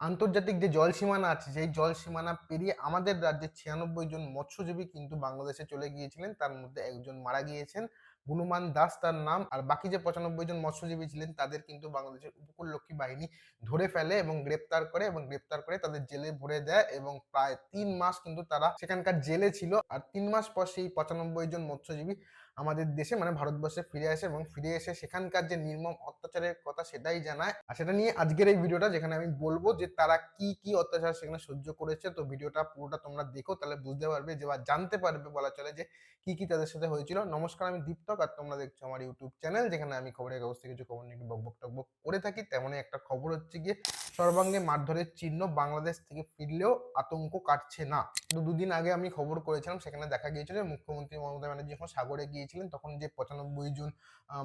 আন্তর্জাতিক যে জল সীমানা আছে, সেই জল সীমানা পেরিয়ে আমাদের রাজ্যের ছিয়ানব্বই জন মৎস্যজীবী কিন্তু বাংলাদেশে চলে গিয়েছিলেন। তার মধ্যে একজন মারা গিয়েছেন। হনুমান দাস তার নাম। আর বাকি যে পঁচানব্বই জন মৎস্যজীবী ছিলেন, তাদের কিন্তু বাংলাদেশের উপকূলরক্ষী বাহিনী ধরে ফেলে এবং গ্রেপ্তার করে এবং গ্রেপ্তার করে তাদের জেলে ভরে দেয় এবং প্রায় তিন মাস কিন্তু তারা সেখানকার জেলে ছিল। আর তিন মাস পর সেই পঁচানব্বই জন মৎস্যজীবী আমাদের দেশে মানে ভারতবর্ষে ফিরে আসে এবং ফিরে এসে সেখানকার যে নির্মম অত্যাচারের কথা সেটাই জানায়। আর সেটা নিয়ে আজকের এই ভিডিওটা যেখানে আমি বলব যে তারা কি কি অত্যাচার সেখানে সহ্য করেছে, তো ভিডিওটা পুরোটা তোমরা দেখো, তাহলে বুঝতে পারবে যে বা জানতে পারবে বলা চলে যে কি কি তাদের সাথে হয়েছিল। নমস্কার, আমি দীপ্তক আর তোমরা দেখছ আমার ইউটিউব চ্যানেল যেখানে আমি খবরের কাগজ থেকে কিছু খবর নিয়ে বকবক টকবক করে থাকি, তেমনই একটা খবর হচ্ছে গিয়ে সর্বাঙ্গে মারধরের চিহ্ন বাংলাদেশ থেকে ফিরলেও আতঙ্ক কাটছে না। তো দুদিন আগে আমি খবর করেছিলাম, সেখানে দেখা গিয়েছিল মুখ্যমন্ত্রী মমতা ব্যানার্জি যখন সাগরে গিয়েছিলেন, তখন যে পঁচানব্বই জন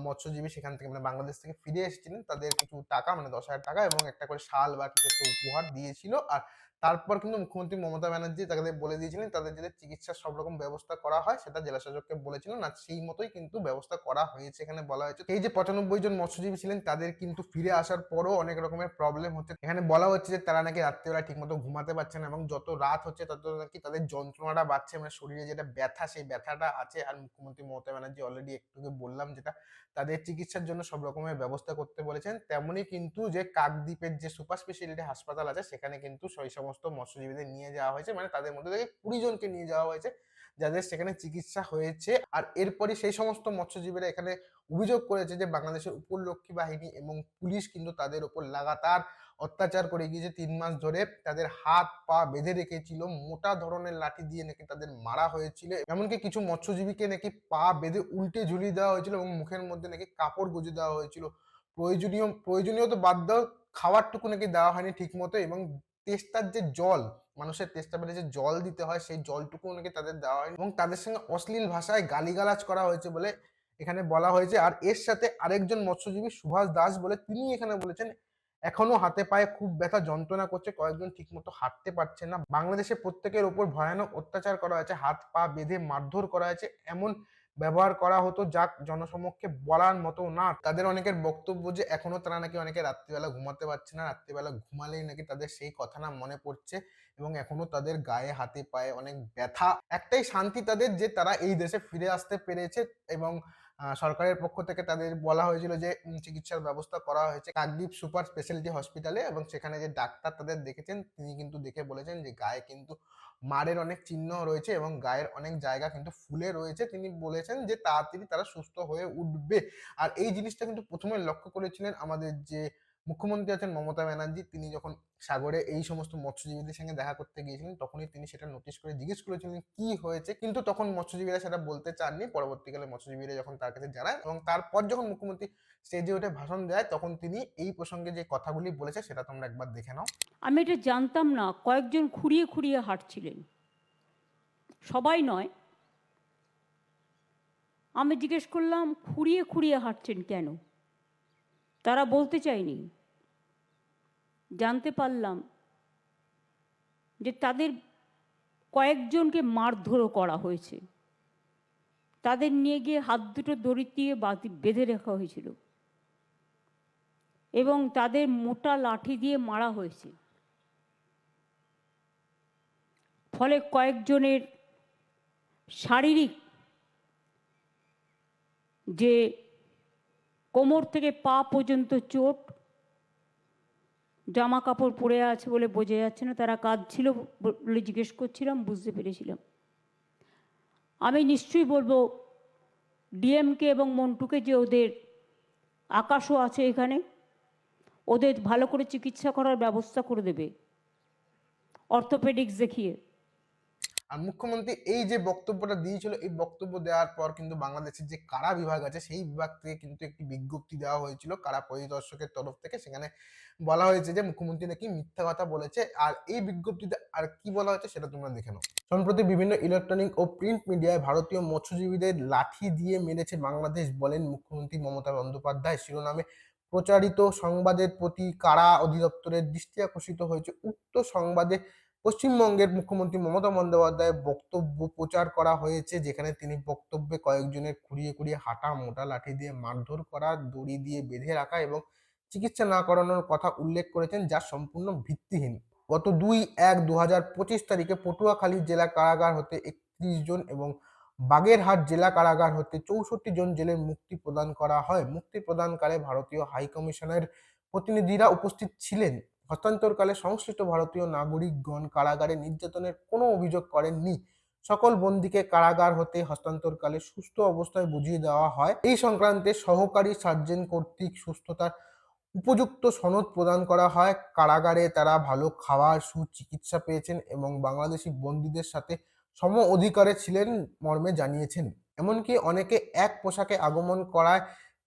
মৎস্যজীবী সেখান থেকে মানে বাংলাদেশ থেকে ফিরে এসেছিলেন, তাদের কিছু টাকা মানে দশ হাজার টাকা এবং একটা করে শাল বা কিছু একটা উপহার দিয়েছিল। আর তারপর কিন্তু মুখ্যমন্ত্রী মমতা ব্যানার্জি তাদের বলে দিয়েছিলেন, তাদের যাতে চিকিৎসার সব রকম ব্যবস্থা করা হয় সেটা জেলা শাসককে বলেছিলেন আর সেই মতোই কিন্তু ব্যবস্থা করা হয়েছে এখানে বলা হয়েছে। এই যে পঁচানব্বই জন মৎস্যজীবী ছিলেন, তাদের কিন্তু ফিরে আসার পরও অনেক রকমের প্রবলেম হচ্ছে। এখানে বলা হচ্ছে যে তারা নাকি রাত্রেবেলা ঠিকমতো ঘুমাতে পারছে না এবং যত রাত হচ্ছে তত নাকি তাদের যন্ত্রণাটা বাড়ছে মানে শরীরে যেটা ব্যথা সেই ব্যথাটা আছে। আর মুখ্যমন্ত্রী মমতা ব্যানার্জি অলরেডি একটু বললাম যেটা, তাদের চিকিৎসার জন্য সব রকমের ব্যবস্থা করতে বলেছেন। তেমনি কিন্তু যে কাকদ্বীপের যে সুপার স্পেশালিটি হাসপাতাল আছে, সেখানে কিন্তু সমস্ত মৎস্যজীবীদের নিয়ে যাওয়া হয়েছে মানে তাদের মধ্যে থেকে কুড়ি জনকে নিয়ে যাওয়া হয়েছে, যাদের সেখানে চিকিৎসা হয়েছে। আর এরপরই সেই সমস্ত মৎস্যজীবীরা এখানে অভিযোগ করেছে যে বাংলাদেশের উপলক্ষী বাহিনী এবং পুলিশ কিন্তু তাদের উপর লাগাতার অত্যাচার করে গিয়েছে তিন মাস ধরে। তাদের হাত, পা বেঁধে রেখেছিল, মোটা ধরনের লাঠি দিয়ে নাকি তাদের মারা হয়েছিল। এমনকি কিছু মৎস্যজীবীকে নাকি পা বেঁধে উল্টে ঝুলিয়ে দেওয়া হয়েছিল এবং মুখের মধ্যে নাকি কাপড় গুঁজে দেওয়া হয়েছিল। প্রয়োজনীয় প্রয়োজনীয় তো বাদ দাও, খাবারটুকু নাকি দেওয়া হয়নি ঠিক মতো এবং তেষ্টার যে জল, মানুষের তেষ্টা পেলে যে জল দিতে হয়, সেই জলটুকু নাকি তাদের দেওয়া হয়নি এবং তাদের সঙ্গে অশ্লীল ভাষায় গালিগালাজ করা হয়েছে বলে এখানে বলা হয়েছে। আর এর সাথে আরেকজন মৎস্যজীবী সুভাষ দাস বলে তিনি এখানে বলেছেন, এখনও হাতে পায়ে খুব ব্যথা, যন্ত্রণা করছে, কয়েকজন ঠিকমতো হাঁটতে পারছে না। বাংলাদেশে প্রত্যেকের ওপর ভয়ানক অত্যাচার করা হয়েছে, হাত পা বেঁধে মারধর করা হয়েছে, এমন ব্যবহার করা হতো যা জনসমক্ষে বলার মতো না। তাদের অনেকের বক্তব্য যে এখনও তারা নাকি অনেকে রাত্রিবেলা ঘুমাতে পারছে না, রাত্রিবেলা ঘুমালেই নাকি তাদের সেই কথা না মনে পড়ছে এবং এখনও তাদের গায়ে, হাতে, পায়ে অনেক ব্যথা। একটাই শান্তি তাদের যে তারা এই দেশে ফিরে আসতে পেরেছে এবং সরকারের পক্ষ থেকে তাদের বলা হয়েছিল যে চিকিৎসার ব্যবস্থা করা হয়েছে কাকদ্বীপ সুপার স্পেশালিটি হসপিটালে এবং সেখানে যে ডাক্তার তাদের দেখেছেন, তিনি কিন্তু দেখে বলেছেন যে, গায়ে কিন্তু মারের অনেক চিহ্ন রয়েছে এবং গায়ের অনেক জায়গা কিন্তু ফুলে রয়েছে। তিনি বলেছেন যে, তাড়াতাড়ি তারা সুস্থ হয়ে উঠবে। আর এই জিনিসটা কিন্তু প্রথমে লক্ষ্য করেছিলেন আমাদের যে মুখ্যমন্ত্রী আছেন মমতা ব্যানার্জি। তিনি যখন সাগরে এই সমস্ত মৎস্যজীবীদের সঙ্গে দেখা করতে গিয়েছিলেন, তখনই তিনি সেটা নোটিশ করে জিজ্ঞেস করেছিলেন, কি হয়েছে? কিন্তু তখন মৎস্যজীবীরা সেটা বলতে চাননি। পরবর্তীকালে মৎস্যজীবীরা যখন তার কাছে জানায় এবং তারপর যখন মুখ্যমন্ত্রী স্টেজে উঠে ভাষণ দেয়, তখন তিনি এই প্রসঙ্গে যে কথাগুলি বলেছে, সেটা তোমরা একবার দেখে নাও। আমি এটা জানতাম না, কয়েকজন খুঁড়িয়ে খুঁড়িয়ে হাঁটছিলেন। সবাই নয়। আমি জিজ্ঞেস করলাম, খুঁড়িয়ে খুঁড়িয়ে হাঁটছেন কেন? তারা বলতে চায়নি। জানতে পারলাম যে তাদের কয়েকজনকে মারধরও করা হয়েছে। তাদের নিয়ে গিয়ে হাত দুটো দড়ি দিয়ে বেঁধে রাখা হয়েছিল এবং তাদের মোটা লাঠি দিয়ে মারা হয়েছে। ফলে কয়েকজনের শারীরিক যে কোমর থেকে পা পর্যন্ত চোট, জামা কাপড় পরে আছে বলে বোঝা যাচ্ছে না, তারা কাজ ছিল বলে জিজ্ঞেস করছিলাম, বুঝতে পেরেছিলাম। আমি নিশ্চয়ই বলব, ডিএমকে এবং মন্টুকে যে ওদের আকাশও আছে এখানে, ওদের ভালো করে চিকিৎসা করার ব্যবস্থা করে দেবে। অর্থোপেডিক্স দেখিয়ে। আর মুখ্যমন্ত্রী এই যে বক্তব্যটা দিয়েছিল, এই বক্তব্য দেওয়ার পর কিন্তু বাংলাদেশের যে কারা বিভাগ আছে, সেই বিভাগ থেকে কিন্তু একটি বিজ্ঞপ্তি দেওয়া হয়েছিল, কারা পরিদর্শকের তরফ থেকে। সেখানে বলা হয়েছে যে, মুখ্যমন্ত্রী নাকি মিথ্যা কথা বলেছে। আর এই বিজ্ঞপ্তিতে আর কি বলা হয়েছে সেটা তোমরা দেখে নাও। সম্প্রতি বিভিন্ন ইলেকট্রনিক ও প্রিন্ট মিডিয়ায় ভারতীয় মৎস্যজীবীদের লাঠি দিয়ে মেরেছে বাংলাদেশ বলেন মুখ্যমন্ত্রী মমতা বন্দ্যোপাধ্যায়। শিরোনামে, প্রচারিত সংবাদের প্রতি কারা অধিদপ্তরের দৃষ্টি আকর্ষিত হয়েছে। উক্ত সংবাদে পশ্চিমবঙ্গের মুখ্যমন্ত্রী মমতা বন্দ্যোপাধ্যায়ের বক্তব্য প্রচার করা হয়েছে, যেখানে তিনি বক্তব্যে কয়েকজনের খুঁড়িয়ে খুঁড়িয়ে হাঁটা, মোটা লাঠি দিয়ে মারধর করা, দড়ি দিয়ে বেঁধে রাখা এবং চিকিৎসা না করানোর কথা উল্লেখ করেছেন, যা সম্পূর্ণ ভিত্তিহীন। গত দুই এক দু হাজার পঁচিশ তারিখে পটুয়াখালী জেলা কারাগার হতে একত্রিশ জন এবং বাগেরহাট জেলা কারাগার হতে চৌষট্টি জন জেলের মুক্তি প্রদান করা হয়। মুক্তি প্রদানকালে ভারতীয় হাইকমিশনের প্রতিনিধিরা উপস্থিত ছিলেন। হস্তান্তরকালে সংশ্লিষ্ট ভারতীয় নাগরিকগণ কারাগারে নির্যাতনের কোনো অভিযোগ করেননি। সকল বন্দীকে কারাগার হতে হস্তান্তরকালে সুস্থ অবস্থায় বুঝিয়ে দেওয়া হয়। এই সংক্রান্তে সহকারী সার্জেন্ট কর্তৃক সুস্থতার উপযুক্ত সনদ প্রদান করা হয়। কারাগারে তারা ভালো খাওয়ার সুচিকিৎসা পেয়েছেন এবং বাংলাদেশি বন্দীদের সাথে সম অধিকারে ছিলেন মর্মে জানিয়েছেন। এমনকি অনেকে এক পোশাকে আগমন করায়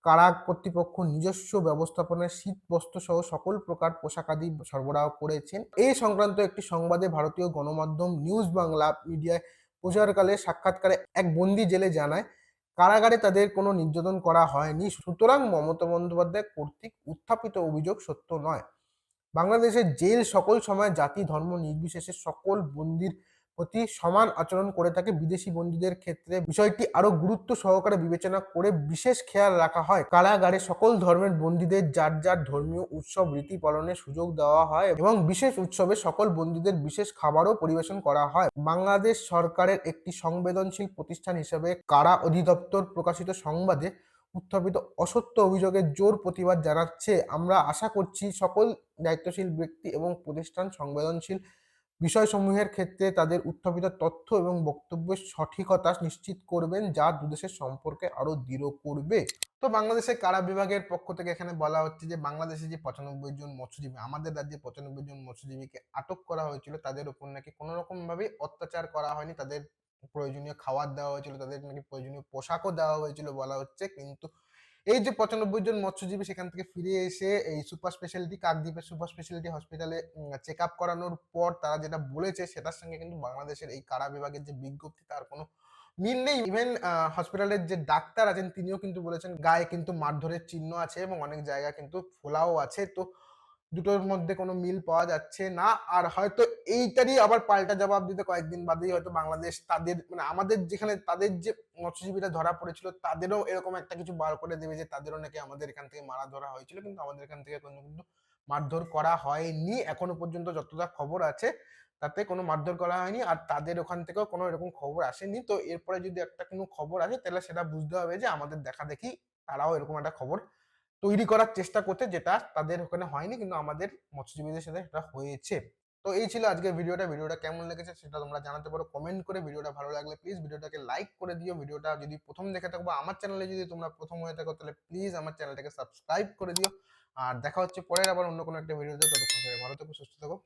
কারা কর্তৃপক্ষ নিজস্ব ব্যবস্থাপনায় শীত বস্ত্র সহ সকল প্রকার পোশাকাদি সরবরাহ করেছেন। এই সংক্রান্ত একটি সংবাদে ভারতীয় গণমাধ্যম নিউজ বাংলা মিডিয়ায় প্রচারকালে সাক্ষাৎকারে এক বন্দি জেলে জানায়, কারাগারে তাদের কোনো নির্যাতন করা হয়নি, সুতরাং মমতা বন্দ্যোপাধ্যায় কর্তৃক উত্থাপিত অভিযোগ সত্য নয়। বাংলাদেশের জেল সকল সময় জাতি, ধর্ম নির্বিশেষে সকল বন্দির প্রতি সমান আচরণ করে থাকে বিদেশি বন্দীদের ক্ষেত্রে। বিষয়টি আরও গুরুত্ব সহকারে বিবেচনা করে বিশেষ খেয়াল রাখা হয়। কারাগারে সকল ধর্মের বন্দীদের যার যার ধর্মীয় উৎসব রীতি পালনের সুযোগ দেওয়া হয় এবং বিশেষ উৎসবে সকল বন্দীদের বিশেষ খাবারও পরিবেশন করা হয়। বাংলাদেশ সরকারের একটি সংবেদনশীল প্রতিষ্ঠান হিসেবে কারা অধিদপ্তর প্রকাশিত সংবাদে উত্থাপিত অসত্য অভিযোগের জোর প্রতিবাদ জানাচ্ছে। আমরা আশা করছি সকল দায়িত্বশীল ব্যক্তি এবং প্রতিষ্ঠান সংবেদনশীল বিষয়সমূহের ক্ষেত্রে তাদের উত্থাপিত তথ্য এবং বক্তব্যের সঠিকতা নিশ্চিত করবেন, যা দুদেশের সম্পর্কে আরও দৃঢ় করবে। তো বাংলাদেশের কারা বিভাগের পক্ষ থেকে এখানে বলা হচ্ছে যে, বাংলাদেশে যে পঁচানব্বই জন মৎস্যজীবী, আমাদের রাজ্যে পঁচানব্বই জন মৎস্যজীবীকে আটক করা হয়েছিল, তাদের উপর নাকি কোনো রকম ভাবে অত্যাচার করা হয়নি। তাদের প্রয়োজনীয় খাবার দেওয়া হয়েছিল, তাদের নাকি প্রয়োজনীয় পোশাকও দেওয়া হয়েছিল বলা হচ্ছে, কিন্তু এই যে পঁচানব্বই জন মৎস্যজীবী সেখান থেকে ফিরে এসে এই সুপার স্পেশালিটি, কাকদ্বীপের সুপার স্পেশালিটি হসপিটালে চেক আপ করানোর পর তারা যেটা বলেছে সেটার সঙ্গে কিন্তু বাংলাদেশের এই কারা বিভাগের যে বিজ্ঞপ্তি তার কোনো মিল নেই। ইভেন হসপিটালের যে ডাক্তার আছেন তিনিও কিন্তু বলেছেন, গায়ে কিন্তু মারধরের চিহ্ন আছে এবং অনেক জায়গা কিন্তু ফোলাও আছে। তো দুটোর মধ্যে কোনো মিল পাওয়া যাচ্ছে না। আর হয়তো এইটারই আবার পাল্টা জবাব দিতে কয়েকদিন বাদেই হয়তো বাংলাদেশ তাদের মানে আমাদের যেখানে তাদের যে মৎস্যজীবীরা ধরা পড়েছিল, তাদেরও এরকম একটা কিছু বার করে দেবে যে তাদেরও নাকি আমাদের এখান থেকে মারা ধরা হয়েছিল। কিন্তু আমাদের এখান থেকে কোনো কিন্তু মারধর করা হয়নি। এখনও পর্যন্ত যতটা খবর আছে, তাতে কোনো মারধর করা হয়নি। আর তাদের ওখান থেকেও কোনো এরকম খবর আসেনি। তো এরপরে যদি একটা কোনো খবর আসে, তাহলে সেটা বুঝতে হবে যে আমাদের দেখা দেখি তারাও এরকম একটা খবর তৈরি করার চেষ্টা করতে যেটা তাদের ওখানে হয়নি, কিন্তু আমাদের মৎস্যজীবীদের সাথে সেটা হয়েছে। তো এই ছিল আজকের ভিডিওটা। ভিডিওটা কেমন লেগেছে সেটা তোমরা জানাতে পারো কমেন্ট করে। ভিডিওটা ভালো লাগলে প্লিজ ভিডিওটাকে লাইক করে দিও। ভিডিওটা যদি প্রথম দেখে থাকো বা আমার চ্যানেলে যদি তোমরা প্রথম হয়ে থাকো, তাহলে প্লিজ আমার চ্যানেলটাকে সাবস্ক্রাইব করে দিও। আর দেখা হচ্ছে পরের আবার অন্য কোনো একটা ভিডিওতে ততক্ষণ ভালো থেকো, সুস্থ থাকো।